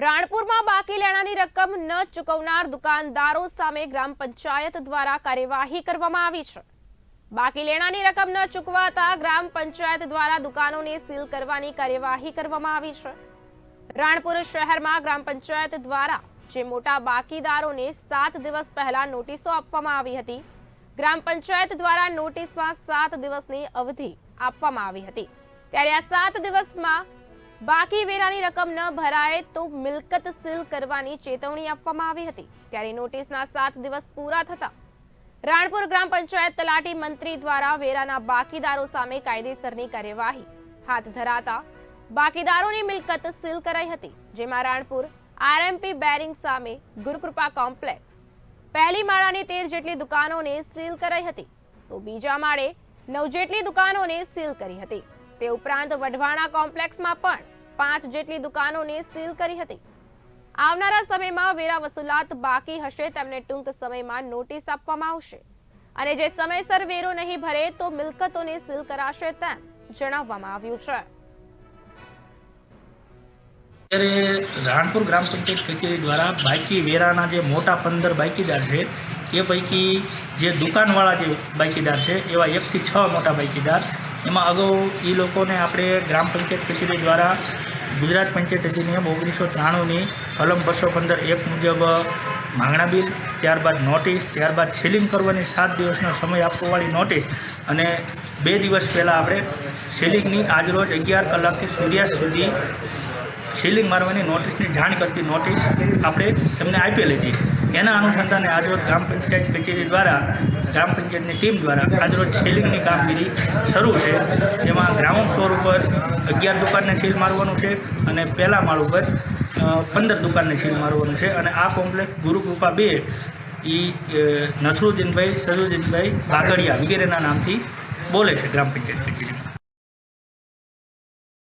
રાણપુરમાં બાકી લેણાની રકમ ન ચૂકવનાર દુકાનદારો સામે ગ્રામ પંચાયત દ્વારા કાર્યવાહી કરવામાં આવી છે. બાકી લેણાની રકમ ન ચૂકવાતા ગ્રામ પંચાયત દ્વારા દુકાનોને સીલ કરવાની કાર્યવાહી કરવામાં આવી છે. રાણપુર શહેરમાં ગ્રામ પંચાયત દ્વારા જે મોટા બાકીદારોને સાત દિવસ પહેલા નોટિસો આપવામાં આવી હતી, ગ્રામ પંચાયત દ્વારા નોટિસમાં સાત દિવસની અવધિ આપવામાં આવી હતી. ત્યારે આ સાત દિવસમાં બાકી વેરાની રકમ ન ભરાય તો મિલકત સીલ કરવાની ચેતવણી આપવામાં આવી હતી. ત્યારે નોટિસના સાત દિવસ પૂરા થતા રાણપુર ગ્રામ પંચાયત તલાટી મંત્રી દ્વારા વેરાના બાકીદારો સામે કાયદેસરની કાર્યવાહી હાથ ધરાતા બાકીદારોની મિલકત સીલ કરાઈ હતી, જેમાં રાણપુર આરએમપી બેરિંગ સામે ગુરુકૃપા કોમ્પ્લેક્સ, પહેલી માળાની તેર જેટલી દુકાનોને સીલ કરાઈ હતી. તો બીજા માળે નવ જેટલી દુકાનોને સીલ કરી હતી. તે ઉપરાંત વઢવાણા કોમ્પ્લેક્સમાં પણ પાંચ જેટલી દુકાનોને સીલ કરી હતી. આવનારા સમયમાં વેરા વસૂલાત બાકી હશે તેમને ટૂંક સમયમાં નોટિસ આપવામાં આવશે. અને જે સમયસર વેરો નહીં ભરે તો મિલકતોને સીલ કરાશે તેમ જણાવવામાં આવ્યું છે. અત્યારે રાણપુર ગ્રામ પંચાયત કચેરી દ્વારા બાકી વેરાના જે મોટા પંદર બાકીદાર છે, એ પૈકી જે દુકાનવાળા જે બાકીદાર છે, એવા એકથી છ મોટા બાકીદાર એમાં અગાઉ એ લોકોને આપણે ગ્રામ પંચાયત કચેરી દ્વારા ગુજરાત પંચાયત અધિનિયમ ઓગણીસો ત્રાણુંની કલમ બસો પંદર એક મુજબ માંગણા બિલ ત્યારબાદ નોટિસ ત્યારબાદ સીલિંગ કરવાની સાત દિવસનો સમય આપવાવાળી નોટિસ અને બે દિવસ પહેલાં આપણે સીલિંગની આજરોજ અગિયાર કલાકથી સૂર્યાસ્ત સુધી સીલિંગ મારવાની નોટિસની જાણ કરતી નોટિસ આપણે એમને આપેલી હતી. એના અનુસંધાને આજરોજ ગ્રામ પંચાયત કચેરી દ્વારા, ગ્રામ પંચાયતની ટીમ દ્વારા આજરોજ સીલિંગની કામગીરી શરૂ છે. જેમાં ગ્રાઉન્ડ ફ્લોર ઉપર અગિયાર દુકાનને સીલ મારવાનું છે અને પહેલા માળ ઉપર પંદર દુકાનને સીલ મારવાનું છે. અને આ કોમ્પ્લેક્સ ગુરુકૃપા બે એ નસરુદ્દીનભાઈ સરુદ્દીનભાઈ બાગડિયા વગેરેના નામથી બોલે છે ગ્રામ પંચાયત